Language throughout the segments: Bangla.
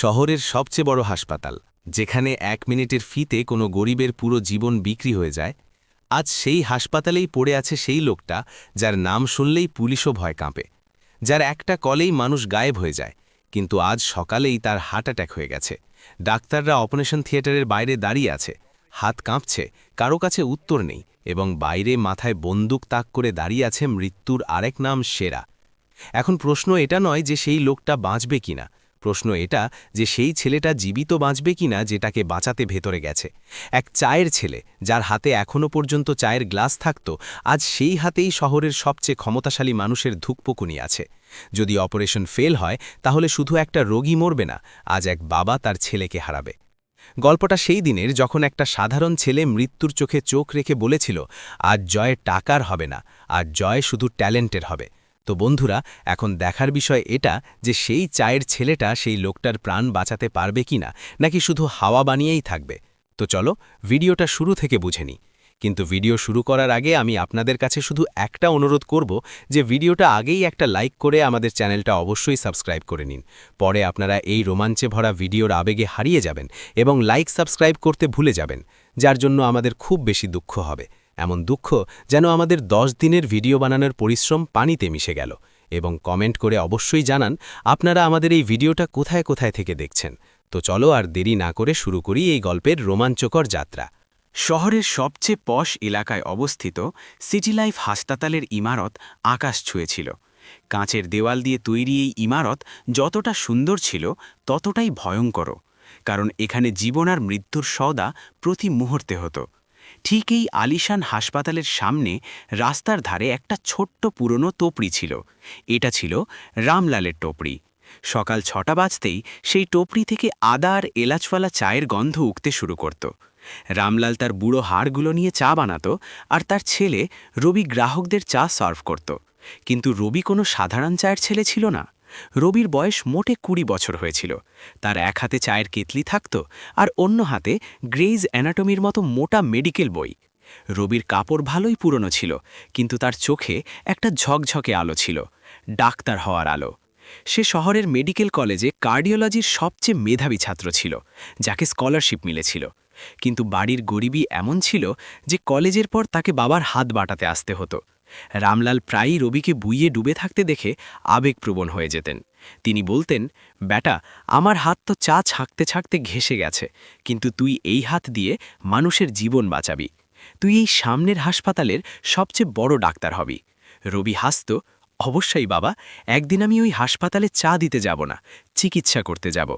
শহরের সবচেয়ে বড় হাসপাতাল, যেখানে এক মিনিটের ফিতে কোনো গরিবের পুরো জীবন বিক্রি হয়ে যায়। আজ সেই হাসপাতালেই পড়ে আছে সেই লোকটা, যার নাম শুনলেই পুলিশও ভয় কাঁপে। যার একটা কলেই মানুষ গায়েব হয়ে যায়, কিন্তু আজ সকালেই তার হার্ট অ্যাটাক হয়ে গেছে। ডাক্তাররা অপারেশন থিয়েটারের বাইরে দাঁড়িয়ে আছে। হাত কাঁপছে, কারও কাছে উত্তর নেই এবং বাইরে মাথায় বন্দুক তাক করে দাঁড়িয়ে আছে মৃত্যুর আরেক নাম সেরা। এখন প্রশ্ন এটা নয় যে সেই লোকটা বাঁচবে কিনা। প্রশ্ন এটা যে সেই ছেলেটা জীবিত বাঁচবে কিনা যেটাকে বাঁচাতে ভেতরে গেছে। এক চায়ের ছেলে, যার হাতে এখনও পর্যন্ত চায়ের গ্লাস থাকত, আজ সেই হাতেই শহরের সবচেয়ে ক্ষমতাশালী মানুষের ধুকপুকুনি আছে। যদি অপারেশন ফেল হয়, তাহলে শুধু একটা রোগী মরবে না, আজ এক বাবা তার ছেলেকে হারাবে। গল্পটা সেই দিনের যখন একটা সাধারণ ছেলে মৃত্যুর চোখে চোখ রেখে বলেছিল, আজ জয় টাকার হবে না আর জয় শুধু ট্যালেন্টের হবে। তো বন্ধুরা, এখন দেখার বিষয় এটা যে সেই চায়ের ছেলেটা সেই লোকটার প্রাণ বাঁচাতে পারবে কিনা নাকি শুধু হাওয়া বানিয়েই থাকবে? তো চলো, ভিডিওটা শুরু থেকে বুঝে কিন্তু ভিডিও শুরু করার আগে আমি আপনাদের কাছে শুধু একটা অনুরোধ করব যে ভিডিওটা আগেই একটা লাইক করে আমাদের চ্যানেলটা অবশ্যই সাবস্ক্রাইব করে নিন। পরে আপনারা এই রোমাঞ্চে ভরা ভিডিওর আবেগে হারিয়ে যাবেন এবং লাইক সাবস্ক্রাইব করতে ভুলে যাবেন, যার জন্য আমাদের খুব বেশি দুঃখ হবে। এমন দুঃখ যেন আমাদের দশ দিনের ভিডিও বানানোর পরিশ্রম পানিতে মিশে গেল এবং কমেন্ট করে অবশ্যই জানান, আপনারা আমাদের এই ভিডিওটা কোথায় কোথায় থেকে দেখছেন? তো চলো আর দেরি না করে শুরু করি এই গল্পের রোমাঞ্চকর যাত্রা। শহরের সবচেয়ে পশ এলাকায় অবস্থিত সিটি লাইফ হাসপাতালের ইমারত আকাশ ছুঁয়েছিল। কাঁচের দেওয়াল দিয়ে তৈরি এই ইমারত যতটা সুন্দর ছিল, ততটাই ভয়ঙ্কর কারণ এখানে জীবন আর মৃত্যুর সওদা প্রতি মুহূর্তে হতো। ঠিক এই আলিশান হাসপাতালের সামনে রাস্তার ধারে একটা ছোট্ট পুরনো টোপড়ি ছিল। এটা ছিল রামলালের টোপড়ি। সকাল ছটা বাজতেই সেই টোপড়ি থেকে আদা আর এলাচওয়ালা চায়ের গন্ধ উঠতে শুরু করত। রামলাল তার বুড়ো হাড়গুলো নিয়ে চা বানাতো আর তার ছেলে রবি গ্রাহকদের চা সার্ভ করত। কিন্তু রবি কোনো সাধারণ চায়ের ছেলে ছিল না। রবির বয়স মোটে কুড়ি বছর হয়েছিল। তার এক হাতে চায়ের কেতলি থাকত আর অন্য হাতে গ্রেইজ অ্যানাটমির মতো মোটা মেডিকেল বই। রবির কাপড় ভালোই পুরনো ছিল, কিন্তু তার চোখে একটা ঝকঝকে আলো ছিল, ডাক্তার হওয়ার আলো। সে শহরের মেডিকেল কলেজে কার্ডিওলজির সবচেয়ে মেধাবী ছাত্র ছিল, যাকে স্কলারশিপ মিলেছিল। কিন্তু বাড়ির গরিবী এমন ছিল যে কলেজের পর তাকে বাবার হাত বাটাতে আসতে হতো। রামলাল প্রায়ই রবিকে বুইয়ে ডুবে থাকতে দেখে আবেগপ্রবণ হয়ে যেতেন। তিনি বলতেন, বেটা, আমার হাত তো চা ছাঁকতে ছাঁকতে ঘেসে গেছে, কিন্তু তুই এই হাত দিয়ে মানুষের জীবন বাঁচাবি। তুই এই সামনের হাসপাতালের সবচেয়ে বড় ডাক্তার হবি। রবি হাসত, অবশ্যই বাবা, একদিন আমি ওই হাসপাতালে চা দিতে যাব না, চিকিৎসা করতে যাব।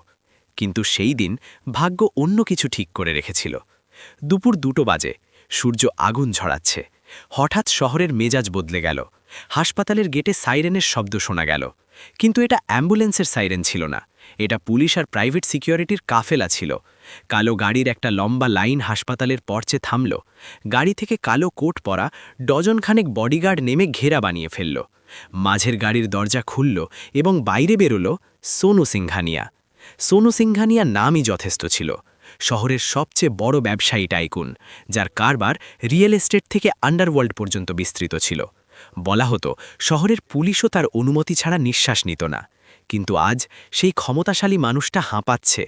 কিন্তু সেই দিন ভাগ্য অন্য কিছু ঠিক করে রেখেছিল। দুপুর দুটো বাজে, সূর্য আগুন ঝরাচ্ছে। হঠাৎ শহরের মেজাজ বদলে গেল। হাসপাতালের গেটে সাইরেনের শব্দ শোনা গেল। কিন্তু এটা অ্যাম্বুলেন্সের সাইরেন ছিল না। এটা পুলিশ আর প্রাইভেট সিকিউরিটির কাফেলা ছিল। কালো গাড়ির একটা লম্বা লাইন হাসপাতালের পর্চে থামল। গাড়ি থেকে কালো কোট পরা ডজনখানেক বডিগার্ড নেমে ঘেরা বানিয়ে ফেলল। মাঝের গাড়ির দরজা খুলল এবং বাইরে বেরোল সোনু সিংঘানিয়া। সোনু সিংঘানিয়া নামই যথেষ্ট ছিল। শহরের সবচেয়ে বড় ব্যবসায়ী টাইকুন, যার কারবার রিয়েল এস্টেট থেকে আন্ডারওয়ার্ল্ড পর্যন্ত বিস্তৃত ছিল। বলা হতো, শহরের পুলিশও তার অনুমতি ছাড়া নিঃশ্বাস নিত না। কিন্তু আজ সেই ক্ষমতাশালী মানুষটা হাঁপাচ্ছে,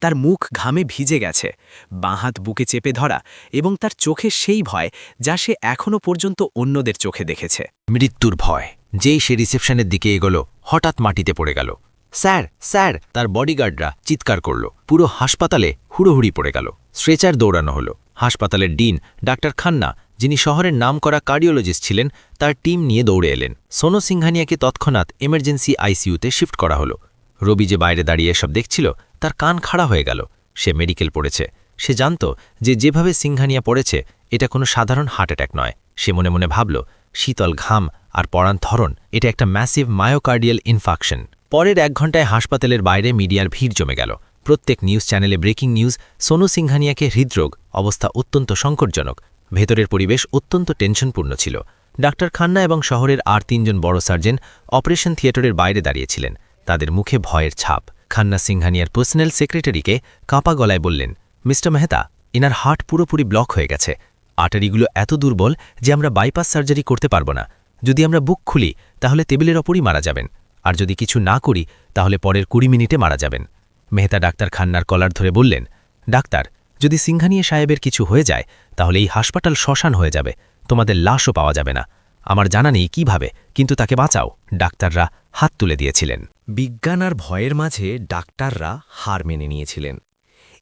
তার মুখ ঘামে ভিজে গেছে বাঁহাত বুকে চেপে ধরা এবং তার চোখে সেই ভয় যা সে এখনও পর্যন্ত অন্যদের চোখে দেখেছে। মৃত্যুর ভয়, যেই সে রিসেপশনের দিকে এগোলো, হঠাৎ মাটিতে পড়ে গেল। স্যার স্যার, তার বডিগার্ডরা চিৎকার করল। পুরো হাসপাতালে হুড়োহুড়ি পড়ে গেল। স্ট্রেচার দৌড়ানো হলো। হাসপাতালের ডিন, ডাক্তার খান্না, যিনি শহরের নাম করা কার্ডিওলজিস্ট ছিলেন, তার টিম নিয়ে দৌড়ে এলেন। সোনো সিংহানিয়াকে তৎক্ষণাৎ এমার্জেন্সি আইসিইউতে শিফট করা হলো। রবি যে বাইরে দাঁড়িয়ে এসব দেখছিল, তার কান খাড়া হয়ে গেল। সে মেডিকেল পড়েছে। সে জানত যে যেভাবে সিংহানিয়া পড়েছে, এটা কোনো সাধারণ হার্ট অ্যাটাক নয়। সে মনে মনে ভাবল, শীতল ঘাম আর পড়ান ধরন, এটা একটা ম্যাসিভ মায়োকার্ডিয়াল ইনফাকশন পরের এক ঘন্টায় হাসপাতালের বাইরে মিডিয়ার ভিড় জমে গেল। প্রত্যেক নিউজ চ্যানেলে ব্রেকিং নিউজ, সোনু সিংহানিয়াকে হৃদরোগ, অবস্থা অত্যন্ত সংকটজনক। ভেতরের পরিবেশ অত্যন্ত টেনশনপূর্ণ ছিল। ডাক্তার খান্না এবং শহরের আর তিনজন বড় সার্জন অপারেশন থিয়েটারের বাইরে দাঁড়িয়েছিলেন। তাদের মুখে ভয়ের ছাপ। খান্না সিংহানিয়ার পার্সোনাল সেক্রেটারিকে কাঁপা গলায় বললেন, মিস্টার মেহতা, এনার হার্ট পুরোপুরি ব্লক হয়ে গেছে। আর্টারিগুলো এত দুর্বল যে আমরা বাইপাস সার্জারি করতে পারব না। যদি আমরা বুক খুলি, তাহলে টেবিলের ওপরই মারা যাবেন। আর যদি কিছু না করি, তাহলে পরের কুড়ি মিনিটে মারা যাবেন। মেহতা ডাক্তার খান্নার কলার ধরে বললেন, ডাক্তার, যদি সিংহানিয়া সাহেবের কিছু হয়ে যায়, তাহলে এই হাসপাতাল শ্মশান হয়ে যাবে। তোমাদের লাশও পাওয়া যাবে না। আমার জানা নেই কীভাবে, কিন্তু তাকে বাঁচাও। ডাক্তাররা হাত তুলে দিয়েছিলেন। বিজ্ঞান আর ভয়ের মাঝে ডাক্তাররা হার মেনে নিয়েছিলেন।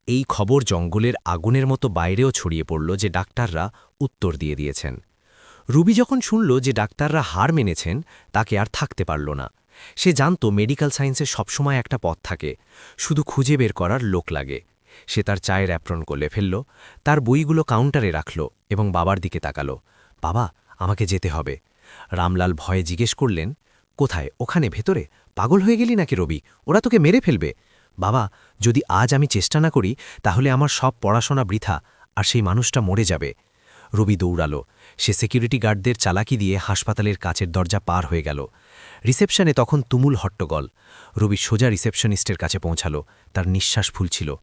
এই খবর জঙ্গলের আগুনের মতো বাইরেও ছড়িয়ে পড়ল যে ডাক্তাররা উত্তর দিয়ে দিয়েছেন। রুবি যখন শুনল যে ডাক্তাররা হার মেনেছেন, তাকে আর থাকতে পারল না। সে জানত মেডিকেল সায়েন্সে সবসময় একটা পথ থাকে, শুধু খুঁজে বের করার লোক লাগে। সে তার চায়ের অ্যাপ্রন করলে ফেলল, তার বইগুলো কাউন্টারে রাখল এবং বাবার দিকে তাকালো। বাবা, আমাকে যেতে হবে। রামলাল ভয়ে জিজ্ঞেস করলেন, কোথায়? ওখানে? ভেতরে? পাগল হয়ে গেলি নাকি রবি? ওরা তোকে মেরে ফেলবে। বাবা, যদি আজ আমি চেষ্টা না করি, তাহলে আমার সব পড়াশোনা বৃথা, আর সেই মানুষটা মরে যাবে। রবি দৌড়ালো। সে সিকিউরিটি গার্ডদের চালাকি দিয়ে হাসপাতালের কাচের দরজা পার হয়ে গেল। রিসেপশনে তখন তুমুল হট্টগোল। রবি সোজা রিসেপশনিস্টের কাছে পৌঁছালো। তার নিঃশ্বাস ফুলছিল।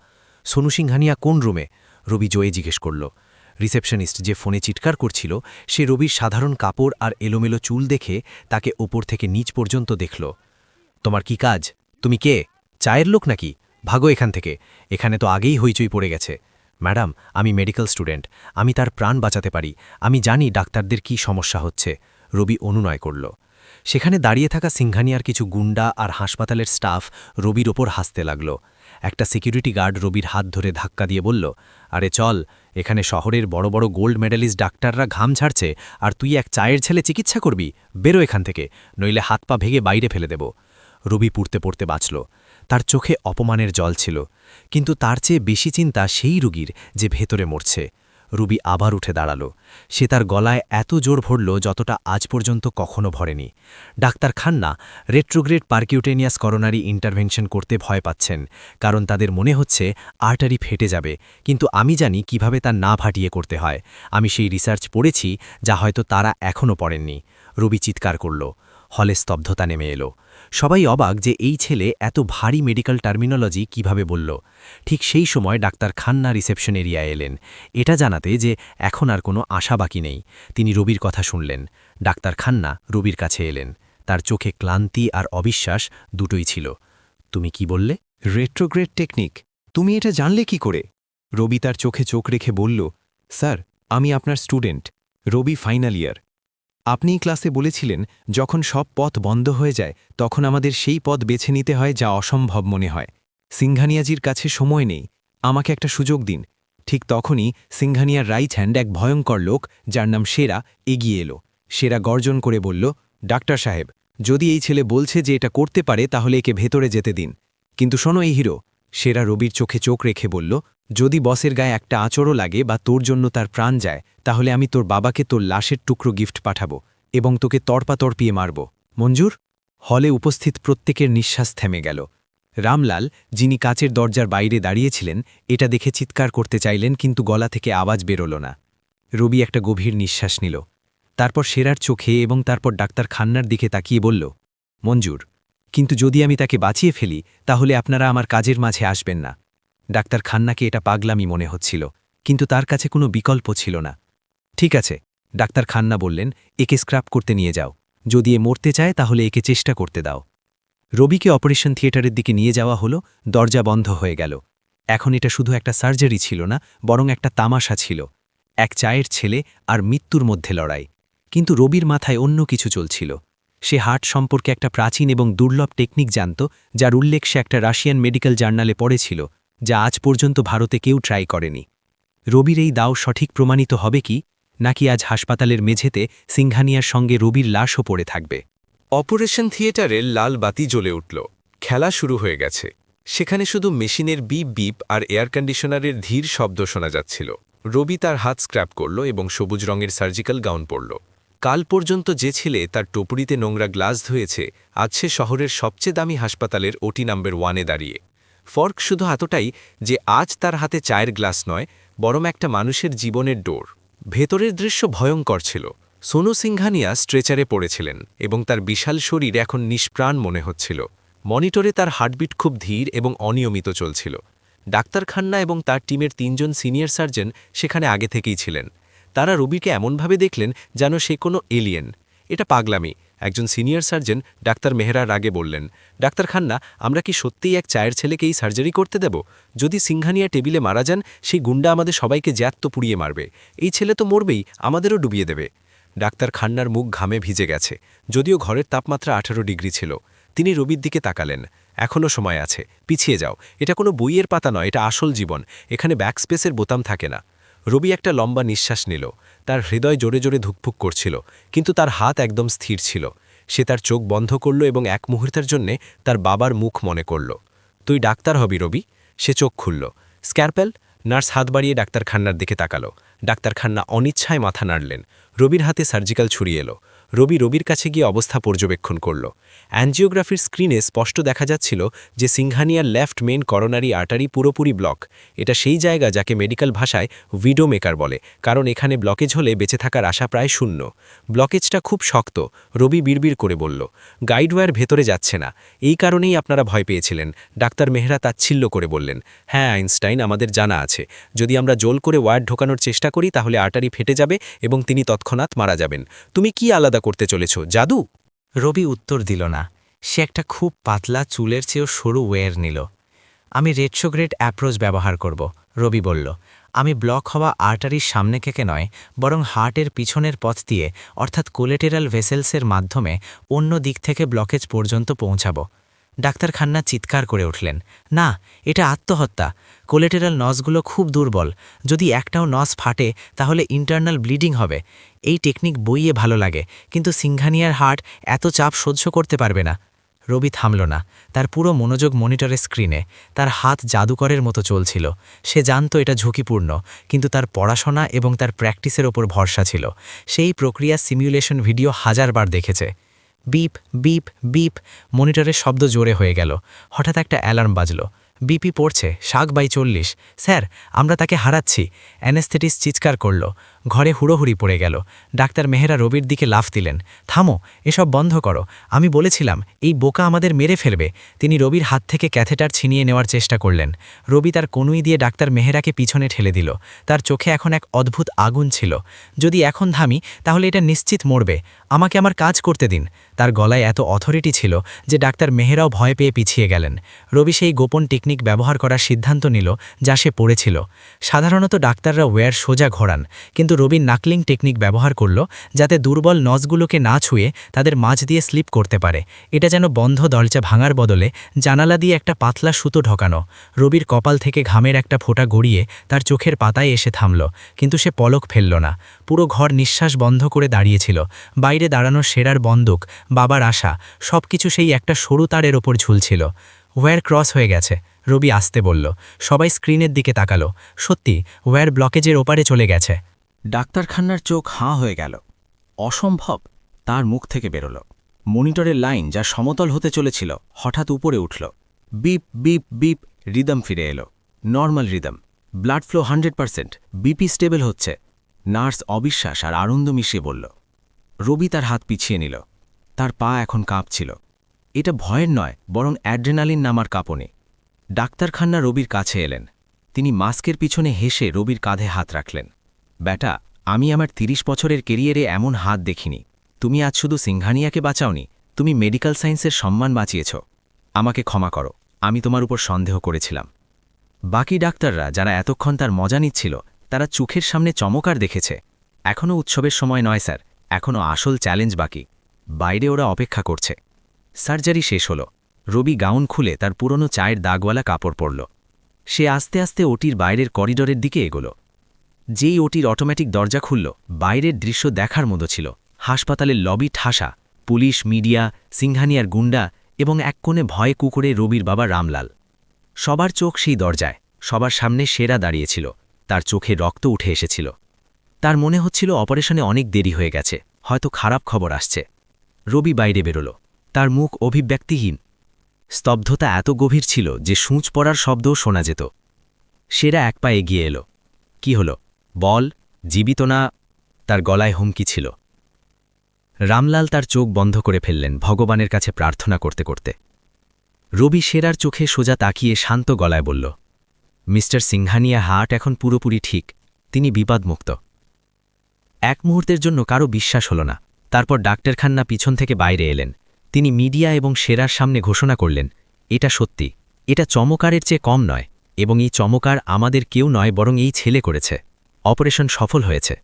সোনু সিংহানিয়া কোন রুমে? রবি জয়ে জিজ্ঞেস করল। রিসেপশনিস্ট যে ফোনে চিৎকার করছিল, সে রবির সাধারণ কাপড় আর এলোমেলো চুল দেখে তাকে ওপর থেকে নিচ পর্যন্ত দেখল। তোমার কি কাজ? তুমি কে? চায়ের লোক নাকি? ভাগো এখান থেকে। এখানে তো আগেই হইচই পড়ে গেছে। ম্যাডাম, আমি মেডিকেল স্টুডেন্ট। আমি তার প্রাণ বাঁচাতে পারি। আমি জানি ডাক্তারদের কি সমস্যা হচ্ছে। রবি অনুনয় করল। সেখানে দাঁড়িয়ে থাকা সিংহানিয়ার কিছু গুন্ডা আর হাসপাতালের স্টাফ রবির ওপর হাসতে লাগল। একটা সিকিউরিটি গার্ড রবির হাত ধরে ধাক্কা দিয়ে বলল, আরে চল, এখানে শহরের বড় বড় গোল্ড মেডালিস্ট ডাক্তাররা ঘাম ছাড়ছে আর তুই এক চায়ের ছেলে চিকিৎসা করবি, বেরো এখান থেকে, নইলে হাত পা ভেঙে বাইরে ফেলে দেব। রবি পড়তে পড়তে বাঁচল। তার চোখে অপমানের জল ছিল, কিন্তু তার চেয়ে বেশি চিন্তা সেই রুগীর যে ভেতরে মরছে। রুবি আবার উঠে দাঁড়াল। সে তার গলায় এত জোর ভরল যতটা আজ পর্যন্ত কখনো ভরেনি। Doctor Khanna retrograde percutaneous coronary intervention করতে ভয় পাচ্ছেন, কারণ তাদের মনে হচ্ছে আর্টারি ফেটে যাবে। কিন্তু আমি জানি কীভাবে তা না ফাটিয়ে করতে হয়। আমি সেই রিসার্চ পড়েছি যা হয়তো তারা এখনও পড়েননি। রুবি চিৎকার করল। হলে স্তব্ধতা নেমে এলো। সবাই অবাক যে এই ছেলে এত ভারী মেডিকেল টার্মিনোলজি কীভাবে বলল। ঠিক সেই সময় ডাক্তার খান্না রিসেপশন এরিয়া এলেন। এটা জানাতে যে এখন আর কোনো আশা বাকি নেই। তিনি রবির কথা শুনলেন। ডাক্তার খান্না রবির কাছে এলেন। তার চোখে ক্লান্তি আর অবিশ্বাস দুটোই ছিল। তুমি কি বললে? রেট্রোগ্রেড টেকনিক তুমি এটা জানলে কি করে? রবি তার চোখে চোখ রেখে বলল, স্যার, আমি আপনার স্টুডেন্ট। রবি ফাইনাল ইয়ার আপনি ক্লাসে বলেছিলেন, যখন সব পথ বন্ধ হয়ে যায়, তখন আমাদের সেই পথ বেছে নিতে হয় যা অসম্ভব মনে হয়। সিংহানিয়াজির কাছে সময় নেই, আমাকে একটা সুযোগ দিন। ঠিক তখনই সিংহানিয়ার রাইট হ্যান্ড এক ভয়ঙ্কর লোক, যার নাম সেরা, এগিয়ে এলো। সেরা গর্জন করে বলল, ডাক্তার সাহেব, যদি এই ছেলে বলছে যে এটা করতে পারে, তাহলে একে ভেতরে যেতে দিন। কিন্তু শোনো এই হিরো। সেরা রবির চোখে চোখ রেখে বলল যদি বসের গায়ে একটা আচরও লাগে বা তোর জন্য তার প্রাণ যায়, তাহলে আমি তোর বাবাকে তোর লাশের টুকরো গিফট পাঠাবো এবং তোকে তর্পাতর্পিয়ে মারব। মঞ্জুর? হলে উপস্থিত প্রত্যেকের নিঃশ্বাস থেমে গেল। রামলাল, যিনি কাচের দরজার বাইরে দাঁড়িয়েছিলেন, এটা দেখে চিৎকার করতে চাইলেন কিন্তু গলা থেকে আওয়াজ বেরোল না। রবি একটা গভীর নিঃশ্বাস নিল। তারপর সেরার চোখে এবং তারপর ডাক্তার খান্নার দিকে তাকিয়ে বলল, মঞ্জুর, কিন্তু যদি আমি তাকে বাঁচিয়ে ফেলি, তাহলে আপনারা আমার কাজের মাঝে আসবেন না। ডাক্তার খান্নাকে এটা পাগলামি মনে হচ্ছিল, কিন্তু তার কাছে কোনো বিকল্প ছিল না। ঠিক আছে ডাক্তার খান্না বললেন, একে স্ক্র্যাপ করতে নিয়ে যাও। যদি এ মরতে চায়, তাহলে একে চেষ্টা করতে দাও। রবিকে অপারেশন থিয়েটারের দিকে নিয়ে যাওয়া হলো, দরজা বন্ধ হয়ে গেল। এখন এটা শুধু একটা সার্জারি ছিল না, বরং একটা তামাশা ছিল। এক চায়ের ছেলে আর মৃত্যুর মধ্যে লড়াই। কিন্তু রবির মাথায় অন্য কিছু চলছিল। সে হার্ট সম্পর্কে একটা প্রাচীন এবং দুর্লভ টেকনিক জানত, যার উল্লেখ সে একটা রাশিয়ান মেডিকেল জার্নালে পড়েছিল যা আজ পর্যন্ত ভারতে কেউ ট্রাই করেনি। রবির এই দাও সঠিক প্রমাণিত হবে কি, নাকি আজ হাসপাতালের মেঝেতে সিংহানিয়ার সঙ্গে রবির লাশও পড়ে থাকবে? অপারেশন থিয়েটারের লাল বাতি জ্বলে উঠল। খেলা শুরু হয়ে গেছে। সেখানে শুধু মেশিনের বিপ বিপ আর এয়ার কন্ডিশনারের ধীর শব্দ শোনা যাচ্ছিল। রবি তার হাত স্ক্র্যাপ করল এবং সবুজ রঙের সার্জিক্যাল গাউন পরল। কাল পর্যন্ত যে ছেলে তার টপুরিতে নোংরা গ্লাস ধুয়েছে, আজ সে শহরের সবচেয়ে দামি হাসপাতালের ওটি নাম্বার ওয়ানে দাঁড়িয়ে। ফর্ক শুধু এতটাই যে আজ তার হাতে চায়ের গ্লাস নয়, বরং একটা মানুষের জীবনের ডোর। ভেতরের দৃশ্য ভয়ঙ্কর ছিল। সোনু সিংহানিয়া স্ট্রেচারে পড়েছিলেন এবং তার বিশাল শরীর এখন নিষ্প্রাণ মনে হচ্ছিল। মনিটরে তার হার্টবিট খুব ধীর এবং অনিয়মিত চলছিল। ডাক্তার খান্না এবং তার টিমের তিনজন সিনিয়র সার্জন সেখানে আগে থেকেই ছিলেন। তারা রবিকে এমনভাবে দেখলেন যেন সে কোনো এলিয়েন। এটা পাগলামি। একজন সিনিয়র সার্জন ডাক্তার মেহরা রাগে বললেন, ডাক্তার খান্না, আমরা কি সত্যিই এক চায়ের ছেলেকে এই সার্জারি করতে দেব? যদি সিংহানিয়া টেবিলে মারা যান, সেই গুন্ডা আমাদের সবাইকে জ্যাত্ত পুড়িয়ে মারবে। এই ছেলে তো মরবেই, আমাদেরও ডুবিয়ে দেবে। ডাক্তার খান্নার মুখ ঘামে ভিজে গেছে, যদিও ঘরের তাপমাত্রা আঠারো ডিগ্রি ছিল। তিনি রবির দিকে তাকালেন এখনও সময় আছে, পিছিয়ে যাও। এটা কোনো বইয়ের পাতা নয়, এটা আসল জীবন। এখানে ব্যাকস্পেসের বোতাম থাকে না। রবি একটা লম্বা নিঃশ্বাস নিল। তার হৃদয় জোরে জোরে ধুকফুক করছিল, কিন্তু তার হাত একদম স্থির ছিল। সে তার চোখ বন্ধ করল এবং এক মুহূর্তের জন্যে তার বাবার মুখ মনে করল। তুই ডাক্তার হবি, রবি? সে চোখ খুলল। স্ক্যারপেল? নার্স হাত বাড়িয়ে ডাক্তার খান্নার দিকে তাকালো। ডাক্তার খান্না অনিচ্ছায় মাথা নাড়লেন। রবির হাতে সার্জিক্যাল ছুরি এলো। রবি রবির কাছে গিয়ে অবস্থা পর্যবেক্ষণ করল। অ্যানজিওগ্রাফির স্ক্রিনে স্পষ্ট দেখা যাচ্ছিল যে সিংহানিয়ার লেফট মেন করোনারি আর্টারি পুরোপুরি ব্লক। এটা সেই জায়গা যাকে মেডিকেল ভাষায় উইডো মেকার বলে, কারণ এখানে ব্লকেজ হলে বেঁচে থাকার আশা প্রায় শূন্য। ব্লকেজটা খুব শক্ত, রবি বিড়বিড় করে বলল। গাইডওয়্যার ভেতরে যাচ্ছে না। এই কারণেই আপনারা ভয় পেয়েছিলেন, ডাক্তার মেহরা তাচ্ছিল্য করে বললেন। হ্যাঁ আইনস্টাইন, আমাদের জানা আছে। যদি আমরা জোল করে ওয়ার ঢোকানোর চেষ্টা করি, তাহলে আর্টারি ফেটে যাবে এবং তিনি তৎক্ষণাৎ মারা যাবেন। তুমি কি আলাদা করতে চলেছ, জাদু? রবি উত্তর দিল না। সে একটা খুব পাতলা চুলের চেয়েও সরু ওয়ের নিল। আমি রেট্রোগ্রেড অ্যাপ্রোচ ব্যবহার করব, রবি বলল। আমি ব্লক হওয়া আর্টারির সামনে কেকে নয়, বরং হার্টের পিছনের পথ দিয়ে, অর্থাৎ কোলেটেরাল ভেসেলসের মাধ্যমে অন্য দিক থেকে ব্লকেজ পর্যন্ত পৌঁছাব। ডাক্তার খান্না চিৎকার করে উঠলেন। না, এটা আত্মহত্যা। কোলেটেরাল নসগুলো খুব দুর্বল। যদি একটাও নস ফাটে, তাহলে ইন্টারনাল ব্লিডিং হবে। এই টেকনিক বইয়ে ভালো লাগে, কিন্তু সিংঘানিয়ার হার্ট এত চাপ সহ্য করতে পারবে না। রবি থামল না। তার পুরো মনোযোগ মনিটরের স্ক্রিনে। তার হাত জাদুকরের মতো চলছিল। সে জানত এটা ঝুঁকিপূর্ণ, কিন্তু তার পড়াশোনা এবং তার প্র্যাকটিসের ওপর ভরসা ছিল। সেই প্রক্রিয়া সিমিউলেশন ভিডিও হাজারবার দেখেছে। বিপ বিপ বিপ, মনিটরের শব্দ জোরে হয়ে গেল। হঠাৎ একটা অ্যালার্ম বাজল। বিপি পড়ছে, শাক বাই চল্লিশ। স্যার, আমরা তাকে হারাচ্ছি। অ্যানেস্থেটিস চিৎকার করল। ঘরে হুড়োহুড়ি পড়ে গেল। ডাক্তার মেহেরা রবির দিকে লাফ দিলেন। থামো, এসব বন্ধ করো। আমি বলেছিলাম, এই বোকা আমাদের মেরে ফেলবে। তিনি রবির হাত থেকে ক্যাথেটার ছিনিয়ে নেওয়ার চেষ্টা করলেন। রবি তার কনুই দিয়ে ডাক্তার মেহেরাকে পিছনে ঠেলে দিল। তার চোখে এখন এক অদ্ভুত আগুন ছিল। যদি এখন থামি, তাহলে এটা নিশ্চিত মরবে। আমাকে আমার কাজ করতে দিন। তার গলায় এত অথরিটি ছিল যে ডাক্তার মেহেরাও ভয় পেয়ে পিছিয়ে গেলেন। রবি সেই গোপন টেকনিক ব্যবহার করার সিদ্ধান্ত নিল যা সে পড়েছিল। সাধারণত ডাক্তাররা ওয়্যার সোজা ঘোরান, কিন্তু রবি নাকলিং টেকনিক ব্যবহার করল যাতে দুর্বল নজগুলোকে না ছুঁয়ে তাদের মাঝ দিয়ে স্লিপ করতে পারে। এটা যেন বন্ধ দরজা ভাঙার বদলে জানালা দিয়ে একটা পাতলা সুতো ঢোকানো। রবির কপাল থেকে ঘামের একটা ফোঁটা গড়িয়ে তার চোখের পাতায় এসে থামল, কিন্তু সে পলক ফেলল না। পুরো ঘর নিঃশ্বাস বন্ধ করে দাঁড়িয়েছিল। বাইরে দাঁড়ানো সেরার বন্দুক, বাবার আশা সব কিছু সেই একটা সরু তারের ওপর ঝুলছিল। ওয়্যার ক্রস হয়ে গেছে, রবি আসতে বলল। সবাই স্ক্রিনের দিকে তাকালো। সত্যি, ওয়্যার ব্লকেজের ওপারে চলে গেছে। ডাক্তার খান্নার চোখ হাঁ হয়ে গেল। অসম্ভব, তার মুখ থেকে বেরোল। মনিটরের লাইন যা সমতল হতে চলেছিল, হঠাৎ উপরে উঠল। বিপ বিপ বিপ, রিদম ফিরে এলো। Normal rhythm. Blood flow hundred percent. BP stable হচ্ছে। নার্স অবিশ্বাস আর আনন্দ মিশিয়ে বলল, রবি তার হাত পিছিয়ে নিল। তার পা এখন কাঁপছিল। এটা ভয়ের নয়, বরং অ্যাড্রেনালিন নামার কাঁপনে। ডাক্তার খান্না রবির কাছে এলেন। তিনি মাস্কের পিছনে হেসে রবির কাঁধে হাত রাখলেন। ব্যাটা, আমি আমার ৩০ বছরের কেরিয়ারে এমন হাত দেখিনি। তুমি আজ শুধু সিংহানিয়াকে বাঁচাওনি, তুমি মেডিকেল সায়েন্সের সম্মান বাঁচিয়েছ। আমাকে ক্ষমা করো, আমি তোমার উপর সন্দেহ করেছিলাম। বাকি ডাক্তাররা যারা এতক্ষণ তার মজা নিচ্ছিল, তারা চোখের সামনে চমকার দেখেছে। এখনও উৎসবের সময় নয়, স্যার এখনও আসল চ্যালেঞ্জ বাকি। বাইরে ওরা অপেক্ষা করছে। সার্জারি শেষ হলো। রবি গাউন খুলে তার পুরনো চায়ের দাগওয়ালা কাপড় পরল। সে আস্তে আস্তে ওটির বাইরের করিডরের দিকে এগোল। যেই ওটির অটোমেটিক দরজা খুলল। বাইরের দৃশ্য দেখার মতো ছিল। হাসপাতালের লবি ঠাসা। পুলিশ, মিডিয়া সিংহানিয়ার গুন্ডা এবং এক কোণে ভয়ে কুকুরে রবির বাবা রামলাল। সবার চোখ সেই দরজায়। সবার সামনে সেরা দাঁড়িয়েছিল। তার চোখে রক্ত উঠে এসেছিল। তার মনে হচ্ছিল অপারেশনে অনেক দেরি হয়ে গেছে। হয়তো খারাপ খবর আসছে। রবি বাইরে বেরোল। তার মুখ অভিব্যক্তিহীন। স্তব্ধতা এত গভীর ছিল যে সূঁচ পড়ার শব্দও শোনা যেত। সেরা এক পা এগিয়ে এলো। কি হল? বল, জীবিত না, তার গলায় হুমকি ছিল। রামলাল তার চোখ বন্ধ করে ফেললেন, ভগবানের কাছে প্রার্থনা করতে করতে। রবি সেরার চোখে সোজা তাকিয়ে শান্ত গলায় বলল, মিস্টার সিংহানিয়া হার্ট এখন পুরোপুরি ঠিক, তিনি বিপদমুক্ত এক মুহূর্তের জন্য কারও বিশ্বাস হল না। তারপর ডাক্তার খান্না পিছন থেকে বাইরে এলেন। তিনি মিডিয়া এবং সেরার সামনে ঘোষণা করলেন, এটা সত্যি, এটা চমকারের চেয়ে কম নয়, এবং এই চমকার আমাদের কেউ নয়, বরং এই ছেলে করেছে। অপারেশন সফল হয়েছে।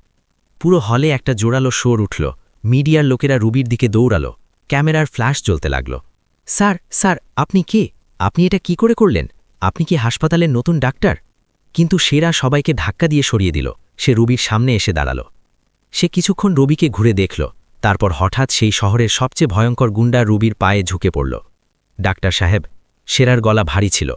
পুরো হলে একটা জোরালো শোর উঠল। মিডিয়ার লোকেরা রুবির দিকে দৌড়ালো। ক্যামেরার ফ্ল্যাশ জ্বলতে লাগল। স্যার স্যার, আপনি কে? আপনি এটা কি করে করলেন? আপনি কি হাসপাতালের নতুন ডাক্তার? কিন্তু সেরা সবাইকে ধাক্কা দিয়ে সরিয়ে দিল। সে রুবির সামনে এসে দাঁড়াল। সে কিছুক্ষণ রবিকে ঘুরে দেখল। তারপর হঠাৎ সেই শহরের সবচেয়ে ভয়ঙ্কর গুন্ডা রুবির পায়ে ঝুঁকে পড়ল। ডাক্তার সাহেব, সেরার গলা ভারী ছিল।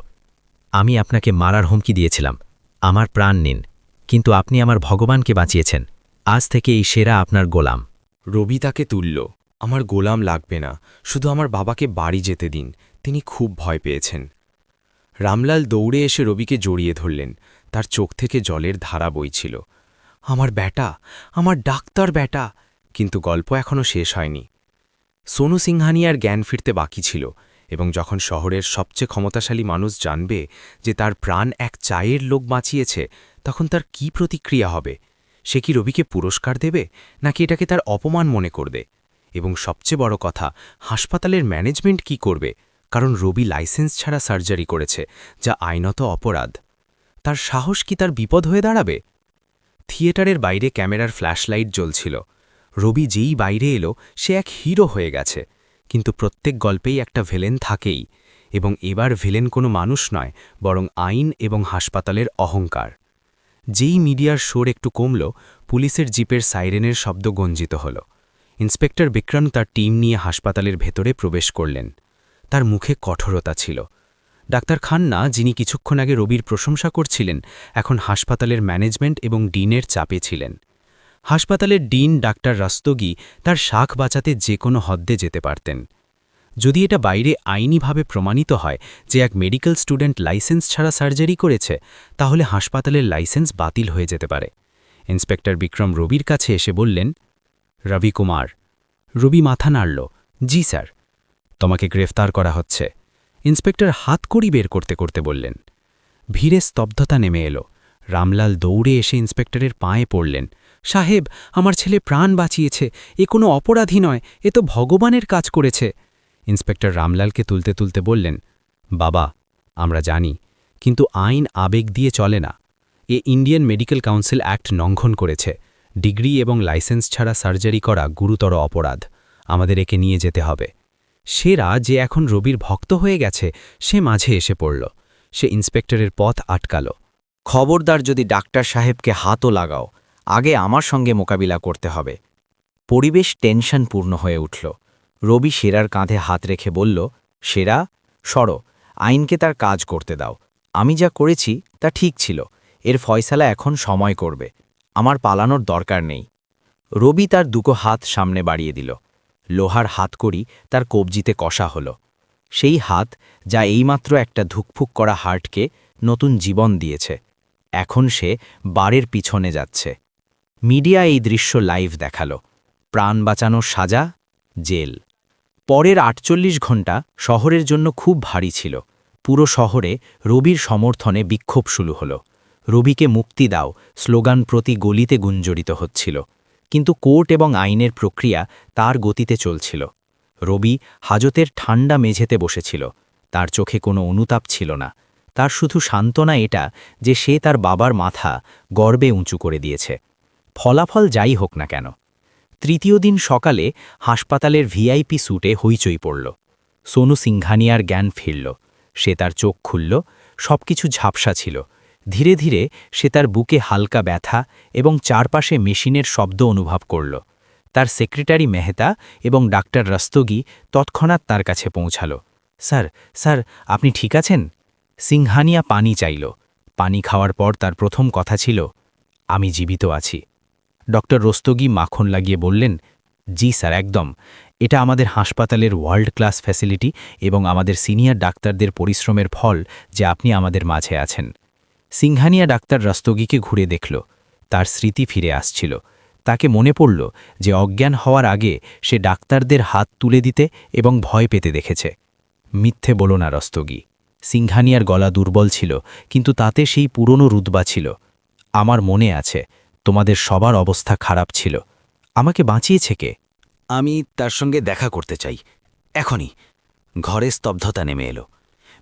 আমি আপনাকে মারার হুমকি দিয়েছিলাম। আমার প্রাণ নিন। কিন্তু আপনি আমার ভগবানকে বাঁচিয়েছেন। আজ থেকে এই সেরা আপনার গোলাম। রবি তাকে তুলল আমার গোলাম লাগবে না। শুধু আমার বাবাকে বাড়ি যেতে দিন। তিনি খুব ভয় পেয়েছেন। রামলাল দৌড়ে এসে রবিকে জড়িয়ে ধরলেন। তার চোখ থেকে জলের ধারা বইছিল। আমার ব্যাটা, আমার ডাক্তার ব্যাটা। কিন্তু গল্প এখনও শেষ হয়নি। সোনু সিংহানিয়ার জ্ঞান ফিরতে বাকি ছিল এবং যখন শহরের সবচেয়ে ক্ষমতাশালী মানুষ জানবে যে তার প্রাণ এক চায়ের লোক বাঁচিয়েছে তখন তার কি প্রতিক্রিয়া হবে? সে কি রবিকে পুরস্কার দেবে, নাকি এটাকে তার অপমান মনে করবে? এবং সবচেয়ে বড় কথা, হাসপাতালের ম্যানেজমেন্ট কি করবে? কারণ রবি লাইসেন্স ছাড়া সার্জারি করেছে, যা আইনত অপরাধ। তার সাহস কি তার বিপদ হয়ে দাঁড়াবে? থিয়েটারের বাইরে ক্যামেরার ফ্ল্যাশলাইট জ্বলছিল। রবি যেই বাইরে এলো, সে এক হিরো হয়ে গেছে। কিন্তু প্রত্যেক গল্পেই একটা ভেলেন থাকেই, এবং এবার ভিলেন কোনো মানুষ নয়, বরং আইন এবং হাসপাতালের অহংকার। যেই মিডিয়ার শোর একটু কমল, পুলিশের জিপের সাইরেনের শব্দ গঞ্জিত হল। ইন্সপেক্টর বিক্রম তার টিম নিয়ে হাসপাতালের ভেতরে প্রবেশ করলেন। তার মুখে কঠোরতা ছিল। ডাক্তার খান্না, যিনি কিছুক্ষণ আগে রবির প্রশংসা করছিলেন, এখন হাসপাতালের ম্যানেজমেন্ট এবং ডিনের চাপে ছিলেন। হাসপাতালের ডিন ডাক্তার রাস্তগি তার শাখ বাঁচাতে যে কোনো হদ্দে যেতে পারতেন। যদি এটা বাইরে আইনিভাবে প্রমাণিত হয় যে এক মেডিকেল স্টুডেন্ট লাইসেন্স ছাড়া সার্জারি করেছে, তাহলে হাসপাতালের লাইসেন্স বাতিল হয়ে যেতে পারে। ইন্সপেক্টর বিক্রম রবির কাছে এসে বললেন, রবি কুমার, রবি মাথা নাড়ল। জি, স্যার। তোমাকে গ্রেফতার করা হচ্ছে। ইন্সপেক্টর হাত কড়ি বের করতে করতে বললেন। ভিড়ে স্তব্ধতা নেমে এলো। রামলাল দৌড়ে এসে ইন্সপেক্টরের পায়ে পড়লেন। সাহেব, আমার ছেলে প্রাণ বাঁচিয়েছে। এ কোনো অপরাধী নয়। এ তো ভগবানের কাজ করেছে। ইন্সপেক্টর রামলালকে তুলতে তুলতে বললেন, বাবা, আমরা জানি, কিন্তু আইন আবেগ দিয়ে চলে না। এ ইন্ডিয়ান মেডিকেল কাউন্সিল অ্যাক্ট লঙ্ঘন করেছে। ডিগ্রি এবং লাইসেন্স ছাড়া সার্জারি করা গুরুতর অপরাধ। আমাদের একে নিয়ে যেতে হবে। সেরা যে এখন রবির ভক্ত হয়ে গেছে, সে মাঝে এসে পড়ল। সে ইন্সপেক্টরের পথ আটকাল। খবরদার যদি ডাক্তার সাহেবকে হাতও লাগাও, আগে আমার সঙ্গে মোকাবিলা করতে হবে। পরিবেশ টেনশনপূর্ণ হয়ে উঠল। রবি সেরার কাঁধে হাত রেখে বলল, সেরা, সরো, আইনকে তার কাজ করতে দাও। আমি যা করেছি, তা ঠিক ছিল। এর ফয়সালা এখন সময় করবে। আমার পালানোর দরকার নেই। রবি তার দুকো হাত সামনে বাড়িয়ে দিল। লোহার হাতকড়ি তার কবজিতে কষা হল। সেই হাত, যা এইমাত্র একটা ধুকফুক করা হার্টকে নতুন জীবন দিয়েছে। এখন সে বারের পিছনে যাচ্ছে। মিডিয়া এই দৃশ্য লাইভ দেখাল। প্রাণ বাঁচানোর সাজা, জেল। পরের আটচল্লিশ ঘণ্টা শহরের জন্য খুব ভারী ছিল। পুরো শহরে রবির সমর্থনে বিক্ষোভ শুরু হল। রবিকে মুক্তি দাও স্লোগান প্রতি গলিতে গুঞ্জরিত হচ্ছিল। কিন্তু কোর্ট এবং আইনের প্রক্রিয়া তার গতিতে চলছিল। রবি হাজতের ঠান্ডা মেঝেতে বসেছিল। তার চোখে কোনো অনুতাপ ছিল না। তার শুধু সান্ত্বনা এটা যে সে তার বাবার মাথা গর্বে উঁচু করে দিয়েছে। ফলাফল যাই হোক না কেন তৃতীয় দিন সকালে হাসপাতালের ভিআইপি স্যুটে হইচই পড়ল। সোনু সিংঘানিয়ার জ্ঞান ফিরল। সে তার চোখ খুলল, সবকিছু ঝাপসা ছিল। ধীরে ধীরে সে তার বুকে হালকা ব্যথা এবং চারপাশে মেশিনের শব্দ অনুভব করল। তার সেক্রেটারি মেহতা এবং ডাক্তার রস্তগি তৎক্ষণাৎ তার কাছে পৌঁছাল। স্যার স্যার, আপনি ঠিক আছেন? সিংহানিয়া পানি চাইল। পানি খাওয়ার পর তার প্রথম কথা ছিল, আমি জীবিত আছি। ডক্টর রোস্তগি মাখন লাগিয়ে বললেন, জি স্যার, একদম। এটা আমাদের হাসপাতালের ওয়ার্ল্ড ক্লাস ফ্যাসিলিটি এবং আমাদের সিনিয়র ডাক্তারদের পরিশ্রমের ফল যে আপনি আমাদের মাঝে আছেন। সিংহানিয়া ডাক্তার রস্তগিকে ঘুরে দেখল। তার স্মৃতি ফিরে আসছিল। তাকে মনে পড়ল যে অজ্ঞান হওয়ার আগে সে ডাক্তারদের হাত তুলে দিতে এবং ভয় পেতে দেখেছে। মিথ্যে বলো না রস্তগি। সিংহানিয়ার গলা দুর্বল ছিল, কিন্তু তাতে সেই পুরনো রুদবা ছিল। আমার মনে আছে তোমাদের সবার অবস্থা খারাপ ছিল। আমাকে বাঁচিয়েছে কে? আমি তার সঙ্গে দেখা করতে চাই। এখনই। ঘরে স্তব্ধতা নেমে এলো।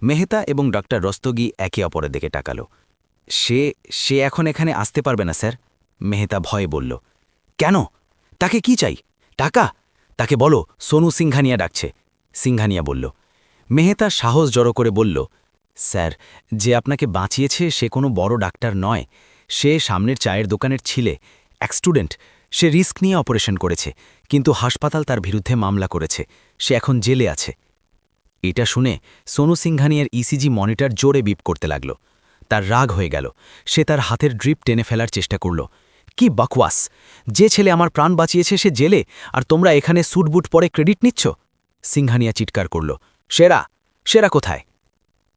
মেহতা এবং ডক্টর রস্তগি একে অপরের দিকে টাকালো সে সে এখন এখানে আসতে পারবে না, স্যার? মেহতা ভয়ে বলল। কেন? তাকে কি চাই? টাকা? তাকে বলো, সোনু সিংঘানিয়া ডাকছে। সিংঘানিয়া বলল। মেহতা সাহস জড়ো করে বলল, স্যার, যে আপনাকে বাঁচিয়েছে সে কোনো বড় ডাক্তার নয়। সে সামনের চায়ের দোকানের ছিলে, এক স্টুডেন্ট। সে রিস্ক নিয়ে অপারেশন করেছে, কিন্তু হাসপাতাল তার বিরুদ্ধে মামলা করেছে। সে এখন জেলে আছে। এটা শুনে সোনু সিংঘানিয়ার ইসিজি মনিটর জোরে বিপ করতে লাগল। তার রাগ হয়ে গেল। সে তার হাতের ড্রিপ টেনে ফেলার চেষ্টা করল। কি বকওয়াস! যে ছেলে আমার প্রাণ বাঁচিয়েছে সে জেলে, আর তোমরা এখানে স্যুটবুট পরে ক্রেডিট নিচ্ছ? সিংহানিয়া চিৎকার করল। সেরা! সেরা কোথায়?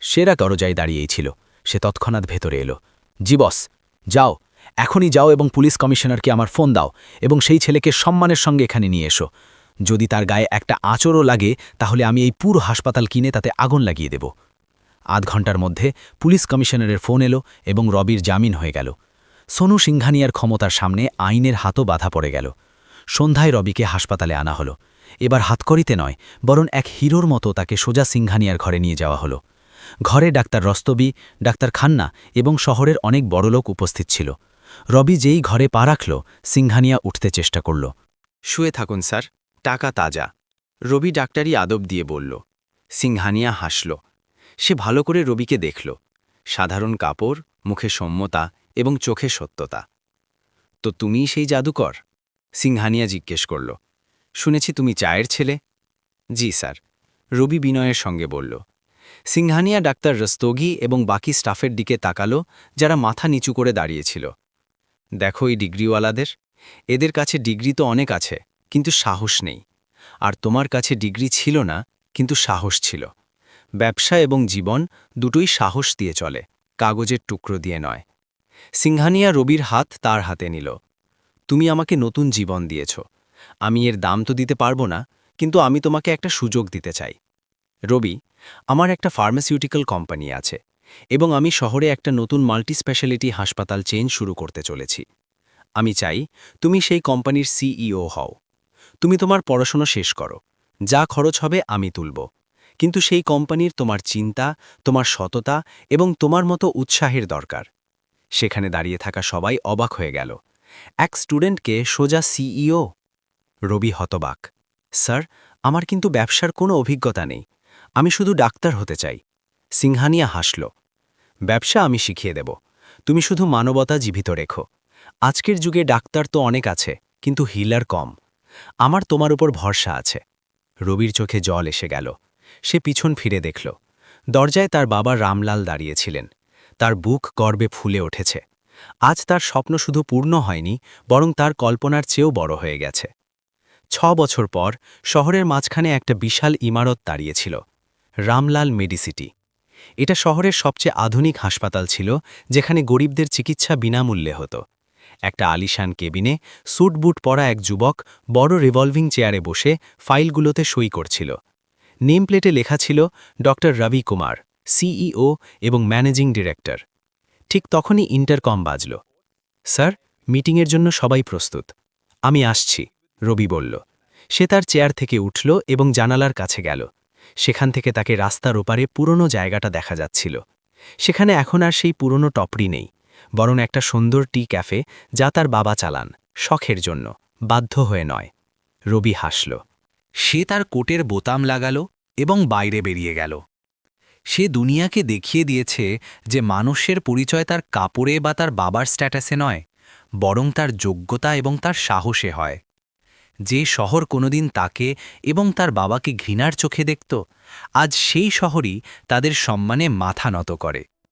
সেরা দরজায় দাঁড়িয়েই ছিল। সে তৎক্ষণাৎ ভেতরে এলো। জি, বস! যাও, এখনই যাও এবং পুলিশ কমিশনারকে আমার ফোন দাও এবং সেই ছেলেকে সম্মানের সঙ্গে এখানে নিয়ে এসো। যদি তার গায়ে একটা আঁচড়ও লাগে, তাহলে আমি এই পুরো হাসপাতাল কিনে তাতে আগুন লাগিয়ে দেব। আধ ঘণ্টার মধ্যে পুলিশ কমিশনারের ফোন এলো এবং রবির জামিন হয়ে গেল। সোনু সিংঘানিয়ার ক্ষমতার সামনে আইনের হাতও বাধা পড়ে গেল। সন্ধ্যায় রবিকে হাসপাতালে আনা হলো। এবার হাতকড়িতে নয়, বরং এক হিরোর মতো তাকে সোজা সিংঘানিয়ার ঘরে নিয়ে যাওয়া হলো। ঘরে ডাক্তার রস্তবি, ডাক্তার খান্না এবং শহরের অনেক বড়লোক উপস্থিত ছিল। রবি যেই ঘরে পা রাখল, সিংহানিয়া উঠতে চেষ্টা করল। শুয়ে থাকুন স্যার, টাকা তাজা। রবি ডাক্তারি আদব দিয়ে বলল। সিংহানিয়া হাসল। সে ভালো করে রবিকে দেখল। সাধারণ কাপড়, মুখে সম্যতা এবং চোখে সত্যতা। তো তুমিই সেই জাদুকর? সিংহানিয়া জিজ্ঞেস করল। শুনেছি তুমি চায়ের ছেলে? জি স্যার। রবি বিনয়ের সঙ্গে বলল। সিংহানিয়া ডাক্তার রস্তোগি এবং বাকি স্টাফের দিকে তাকালো, যারা মাথা নিচু করে দাঁড়িয়েছিল। দেখো এই ডিগ্রিওয়ালাদের। এদের কাছে ডিগ্রি তো অনেক আছে, কিন্তু সাহস নেই। আর তোমার কাছে ডিগ্রি ছিল না, কিন্তু সাহস ছিল। ব্যবসা এবং জীবন দুটোই সাহস দিয়ে চলে, কাগজের টুকরো দিয়ে নয়। সিংহানিয়া রবির হাত তার হাতে নিল। তুমি আমাকে নতুন জীবন দিয়েছ। আমি এর দাম তো দিতে পারব না, কিন্তু আমি তোমাকে একটা সুযোগ দিতে চাই। রবি, আমার একটা ফার্মাসিউটিক্যাল কোম্পানি আছে এবং আমি শহরে একটা নতুন মাল্টি স্পেশালিটি হাসপাতাল চেইন শুরু করতে চলেছি। আমি চাই তুমি সেই কোম্পানির সিইও হও। তুমি তোমার পড়াশোনা শেষ করো। যা খরচ হবে আমি তুলব। কিন্তু সেই কোম্পানির তোমার চিন্তা, তোমার সততা এবং তোমার মতো উৎসাহের দরকার। সেখানে দাঁড়িয়ে থাকা সবাই অবাক হয়ে গেল। এক স্টুডেন্টকে সোজা সিইও? রবি হতবাক। স্যার, আমার কিন্তু ব্যবসার কোনো অভিজ্ঞতা নেই। আমি শুধু ডাক্তার হতে চাই। সিংহানিয়া হাসল। ব্যবসা আমি শিখিয়ে দেব। তুমি শুধু মানবতা জীবিত রেখো। আজকের যুগে ডাক্তার তো অনেক আছে, কিন্তু হিলার কম। আমার তোমার উপর ভরসা আছে। রবির চোখে জল এসে গেল। সে পিছন ফিরে দেখল। দরজায় তার বাবা রামলাল দাঁড়িয়েছিলেন। তার বুক গর্বে ফুলে উঠেছে। আজ তার স্বপ্ন শুধু পূর্ণ হয়নি, বরং তার কল্পনার চেয়েও বড় হয়ে গেছে। ছ বছর পর শহরের মাঝখানে একটা বিশাল ইমারত দাঁড়িয়েছিল। রামলাল মেডিসিটি এটা শহরের সবচেয়ে আধুনিক হাসপাতাল ছিল, যেখানে গরিবদের চিকিৎসা বিনামূল্যে হতো। একটা আলিশান কেবিনে স্যুটবুট পরা এক যুবক বড় রিভলভিং চেয়ারে বসে ফাইলগুলোতে সই করছিল। নেম প্লেটে লেখা ছিল ড রবি কুমার, সিইও এবং ম্যানেজিং ডিরেক্টর। ঠিক তখনই ইন্টারকম বাজল। স্যার, মিটিংয়ের জন্য সবাই প্রস্তুত। আমি আসছি, রবি বলল। সে তার চেয়ার থেকে উঠল এবং জানালার কাছে গেল। সেখান থেকে তাকে রাস্তার ওপারে পুরনো জায়গাটা দেখা যাচ্ছিল। সেখানে এখন আর সেই পুরনো টপরি নেই, বরং একটা সুন্দর টি ক্যাফে যা তার বাবা চালান, শখের জন্য, বাধ্য হয়ে নয়। রবি হাসল। সে তার কোটের বোতাম লাগাল এবং বাইরে বেরিয়ে গেল। সে দুনিয়াকে দেখিয়ে দিয়েছে যে মানুষের পরিচয় তার কাপড়ে বা তার বাবার স্ট্যাটাসে নয়, বরং তার যোগ্যতা এবং তার সাহসে হয়। যে শহর কোনোদিন তাকে এবং তার বাবাকে ঘৃণার চোখে দেখত, আজ সেই শহরই তাদের সম্মানে মাথা নত করে।